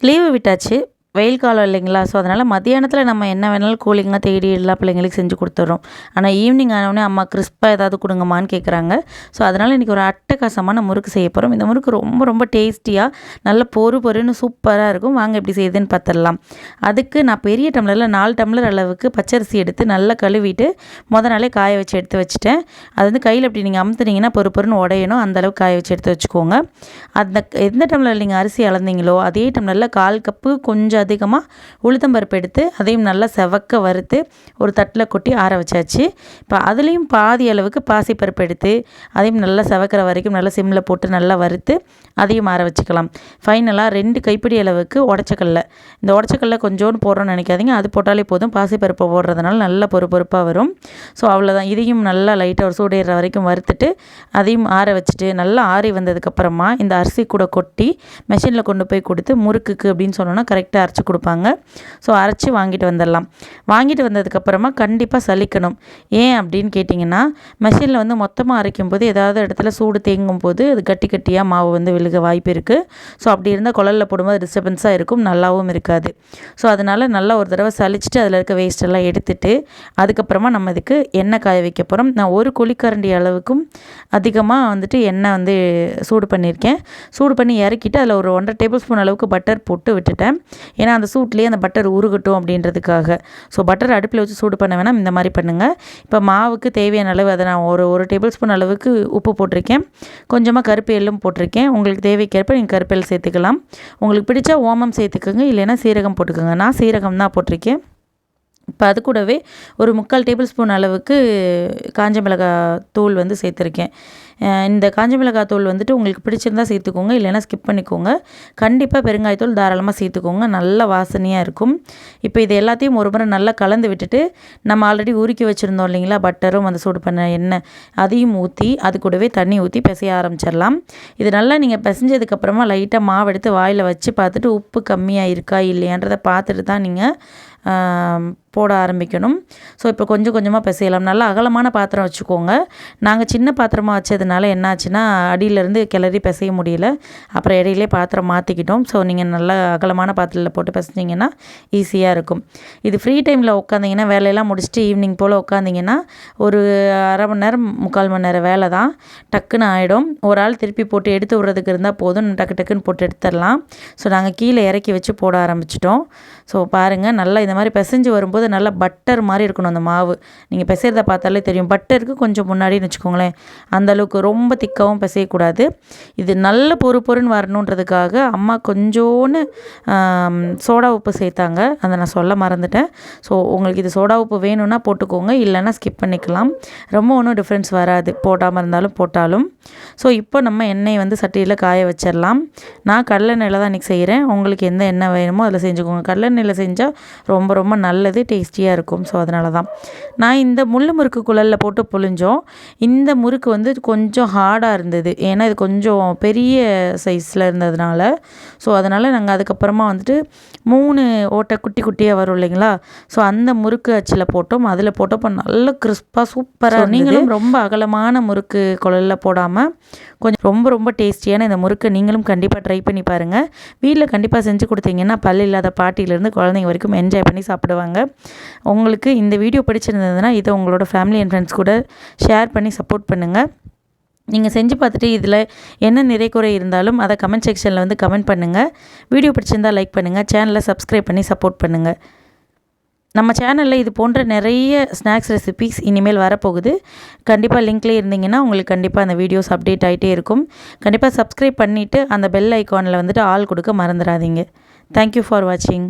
Leave விட்டாச்சு. வெயில் காலம் இல்லைங்களா? ஸோ அதனால் மத்தியானத்தில் நம்ம என்ன வேணாலும் கூலிங்காக தேடி எல்லா பிள்ளைங்களுக்கு செஞ்சு கொடுத்துட்றோம் ஆனால் ஈவினிங் ஆனவுடனே அம்மா கிறிஸ்பாக ஏதாவது கொடுங்கம்மான்னு கேட்குறாங்க ஸோ அதனால் இன்றைக்கி ஒரு அட்டகாசமான முறுக்கு செய்ய போகிறோம் இந்த முறுக்கு ரொம்ப ரொம்ப டேஸ்டியாக நல்ல பொறு பொறுன்னு சூப்பராக இருக்கும். வாங்க எப்படி செய்யுதுன்னு பார்த்துடலாம் அதுக்கு நான் பெரிய டம்ளரில் நாலு டம்ளர் அளவுக்கு பச்சரிசி எடுத்து நல்லா கழுவிட்டு முத நாளே காய வச்சு எடுத்து வச்சுட்டேன். அது வந்து கையில் அப்படி நீங்கள் அமுத்துனீங்கன்னா பொறு பொறுன்னு உடையணும். அந்தளவுக்கு காய வச்சு எடுத்து வச்சுக்கோங்க. அந்த எந்த டம்ளரில் நீங்கள் அரிசி அளந்தீங்களோ அதே டம்ளரில் கால் கப்பு கொஞ்சம் அதிகமாக உளுத்தம்பருப்பு எடுத்து அதையும் நல்லா செவக்க வறுத்து ஒரு தட்டில் கொட்டி ஆற வச்சாச்சு. இப்போ அதுலேயும் பாதி அளவுக்கு பாசிப்பருப்பு எடுத்து அதையும் நல்லா செவக்கிற வரைக்கும் நல்லா சிம்மில் போட்டு நல்லா வறுத்து அதையும் ஆற வச்சுக்கலாம். ஃபைனலாக ரெண்டு கைப்பிடி அளவுக்கு உடச்சக்கல்ல. இந்த உடச்சக்கல்ல கொஞ்சோண்டு போடுறோன்னு நினைக்காதீங்க. அது போட்டாலே போதும். பாசிப்பருப்பு போடுறதுனால நல்ல பொறு பொறுப்பாக வரும். ஸோ அவ்வளோதான் இதையும் நல்லா லைட்டாக ஒரு சூடேற வரைக்கும் வறுத்துட்டு அதையும் ஆற வச்சுட்டு நல்லா ஆறி வந்ததுக்கப்புறமா இந்த அரிசி கூட கொட்டி மெஷினில் கொண்டு போய் கொடுத்து முறுக்குக்கு அப்படின்னு சொன்னோன்னா கரெக்டாக அரைச்சி கொடுப்பாங்க. ஸோ அரைச்சி வாங்கிட்டு வந்துடலாம். வாங்கிட்டு வந்ததுக்கப்புறமா கண்டிப்பாக சலிக்கணும். ஏன் அப்படின்னு கேட்டிங்கன்னா மெஷினில் வந்து மொத்தமாக அரைக்கும் போது ஏதாவது இடத்துல சூடு தேங்கும் போது அது கட்டி கட்டியாக மாவு வந்து விழுக வாய்ப்பு இருக்குது ஸோ அப்படி இருந்தால் குழலில் போடும்போது டிஸ்டர்பன்ஸாக இருக்கும் நல்லாவும் இருக்காது. ஸோ அதனால் நல்லா ஒரு தடவை சலிச்சுட்டு அதில் இருக்க வேஸ்ட் எல்லாம் எடுத்துட்டு அதுக்கப்புறமா நம்ம இதுக்கு எண்ணெய் காய வைக்க போகிறோம் நான் ஒரு குழிக்கரண்டி அளவுக்கும் அதிகமாக வந்துட்டு எண்ணெய் வந்து சூடு பண்ணியிருக்கேன். சூடு பண்ணி இறக்கிட்டு அதில் ஒரு ஒன்றரை டேபிள் ஸ்பூன் அளவுக்கு பட்டர் போட்டு விட்டுட்டேன். ஏன்னா அந்த சூட்லேயே அந்த பட்டர் உருகட்டும் அப்படின்றதுக்காக. ஸோ பட்டர் அடுப்பில் வச்சு சூடு பண்ண வேணாம் இந்த மாதிரி பண்ணுங்கள் இப்போ மாவுக்கு தேவையான அளவு அதை நான் ஒரு ஒரு டேபிள் ஸ்பூன் அளவுக்கு உப்பு போட்டிருக்கேன். கொஞ்சமாக கருப்பு எள்ளும் போட்டிருக்கேன். உங்களுக்கு தேவைக்கேற்ப நீங்கள் கருப்பு சேர்த்துக்கலாம். உங்களுக்கு பிடிச்சா ஓமம் சேர்த்துக்கோங்க இல்லைன்னா சீரகம் போட்டுக்கோங்க. நான் சீரகம் தான் போட்டிருக்கேன். இப்போ அது கூடவே ஒரு முக்கால் டேபிள் ஸ்பூன் அளவுக்கு காஞ்ச மிளகாய் தூள் வந்து சேர்த்துருக்கேன். இந்த காஞ்சி மிளகாய் தூள் வந்துட்டு உங்களுக்கு பிடிச்சிருந்தா சேர்த்துக்கோங்க இல்லைன்னா ஸ்கிப் பண்ணிக்கோங்க. கண்டிப்பாக பெருங்காயத்தூள் தாராளமாக சேர்த்துக்கோங்க நல்ல வாசனையாக இருக்கும். இப்போ இது எல்லாத்தையும் ஒரு முறை நல்லா கலந்து விட்டுட்டு நம்ம ஆல்ரெடி உருக்கி வச்சுருந்தோம் இல்லைங்களா பட்டரும் அந்த சூடு பண்ண எண்ணெய் அதையும் ஊற்றி அது கூடவே தண்ணி ஊற்றி பிசைய ஆரம்பிச்சிடலாம். இது நல்லா நீங்கள் பிசைஞ்சதுக்கப்புறமா லைட்டாக மாவு எடுத்து வாயில் வச்சு பார்த்துட்டு உப்பு கம்மியாக இருக்கா இல்லையான்றதை பார்த்துட்டு தான் நீங்கள் போட ஆரம்பிக்கணும். ஸோ இப்போ கொஞ்சம் கொஞ்சமாக பிசையலாம். நல்லா அகலமான பாத்திரம் வச்சுக்கோங்க. நாங்கள் சின்ன பாத்திரமாக வச்சதுனால என்னாச்சுன்னா அடியிலேருந்து கிளறி பிசைய முடியல. அப்புறம் இடையிலே பாத்திரம் மாற்றிக்கிட்டோம் ஸோ நீங்கள் நல்லா அகலமான பாத்திரத்தில் போட்டு பிசைஞ்சிங்கன்னா ஈஸியாக இருக்கும். இது ஃப்ரீ டைமில் உட்காந்திங்கன்னா வேலையெல்லாம் முடிச்சுட்டு ஈவினிங் போல் உட்காந்திங்கன்னா ஒரு அரை மணி நேரம் முக்கால் மணி நேரம் வேலை தான். டக்குன்னு ஆகிடும் ஒரு ஆள் திருப்பி போட்டு எடுத்து விட்றதுக்கு இருந்தால் போதும். டக்கு டக்குன்னு போட்டு எடுத்துடலாம். ஸோ நாங்கள் கீழே இறக்கி வச்சு போட ஆரம்பிச்சிட்டோம். ஸோ பாருங்கள் நல்லா இந்த மாதிரி பிசைஞ்சு வரும்போது நல்லா பட்டர் மாதிரி இருக்கணும் அந்த மாவு. நீங்கள் பிசைறத பார்த்தாலே தெரியும். பட்டருக்கு கொஞ்சம் முன்னாடின்னு வச்சுக்கோங்களேன். அந்தளவுக்கு ரொம்ப திக்காகவும் பிசையக்கூடாது. இது நல்ல பொறு பொறுன்னு வரணுன்றதுக்காக அம்மா கொஞ்சோன்னு சோடா உப்பு சேர்த்தாங்க. அதை நான் சொல்ல மறந்துட்டேன். ஸோ உங்களுக்கு இது சோடா உப்பு வேணும்னா போட்டுக்கோங்க. இல்லைன்னா ஸ்கிப் பண்ணிக்கலாம். ரொம்ப ஒன்றும் டிஃப்ரென்ஸ் வராது. போடாமல் இருந்தாலும் போட்டாலும். ஸோ இப்போ நம்ம எண்ணெய் வந்து சட்டியில் காய வச்சிடலாம். நான் கடலை எண்ணெயில் தான் இன்றைக்கி செய்கிறேன் உங்களுக்கு எந்த எண்ணெய் வேணுமோ அதில் செஞ்சுக்கோங்க. கடலை எண்ணெயில் செஞ்சால் ரொம்ப ரொம்ப நல்லது டேஸ்டியாக இருக்கும். ஸோ அதனால தான் நான் இந்த முள் முறுக்கு குழலில் போட்டு புழிஞ்சோம். இந்த முறுக்கு வந்து கொஞ்சம் ஹார்டாக இருந்தது. ஏன்னா இது கொஞ்சம் பெரிய சைஸில் இருந்ததுனால. ஸோ அதனால் நாங்கள் அதுக்கப்புறமா வந்துட்டு மூணு ஓட்டை குட்டி குட்டியாக வரும் இல்லைங்களா? ஸோ அந்த முறுக்கு அச்சில் போட்டோம். அதில் போட்டப்போ நல்ல கிறிஸ்பாக சூப்பராக நீங்களும் ரொம்ப அகலமான முறுக்கு குழலில் போடாமல் கொஞ்சம் ரொம்ப ரொம்ப டேஸ்டியான இந்த முறுக்கை நீங்களும் கண்டிப்பாக ட்ரை பண்ணி பாருங்கள் வீட்டில் கண்டிப்பாக செஞ்சு கொடுத்தீங்கன்னா பல் இல்லாத பாட்டியிலேருந்து குழந்தைங்க வரைக்கும் என்ஜாய் பண்ணி சாப்பிடுவாங்க. உங்களுக்கு இந்த வீடியோ பிடிச்சிருந்ததுன்னா இதை உங்களோட ஃபேமிலி அண்ட் ஃப்ரெண்ட்ஸ் கூட ஷேர் பண்ணி சப்போர்ட் பண்ணுங்கள் நீங்கள் செஞ்சு பார்த்துட்டு இதில் என்ன நிறை குறை இருந்தாலும் அதை கமெண்ட் செக்ஷனில் வந்து கமெண்ட் பண்ணுங்கள் வீடியோ பிடிச்சிருந்தால் லைக் பண்ணுங்கள் சேனலை சப்ஸ்கிரைப் பண்ணி சப்போர்ட் பண்ணுங்கள் நம்ம சேனலில் இது போன்ற நிறைய ஸ்நாக்ஸ் ரெசிபிஸ் இனிமேல் வரப்போகுது. கண்டிப்பாக லிங்க்லேயே இருந்தீங்கன்னா உங்களுக்கு கண்டிப்பாக அந்த வீடியோஸ் அப்டேட் ஆகிட்டே இருக்கும். கண்டிப்பாக சப்ஸ்கிரைப் பண்ணிவிட்டு அந்த பெல் ஐக்கானில் வந்துட்டு ஆள் கொடுக்க மறந்துடாதீங்க. தேங்க்யூ ஃபார் வாட்சிங்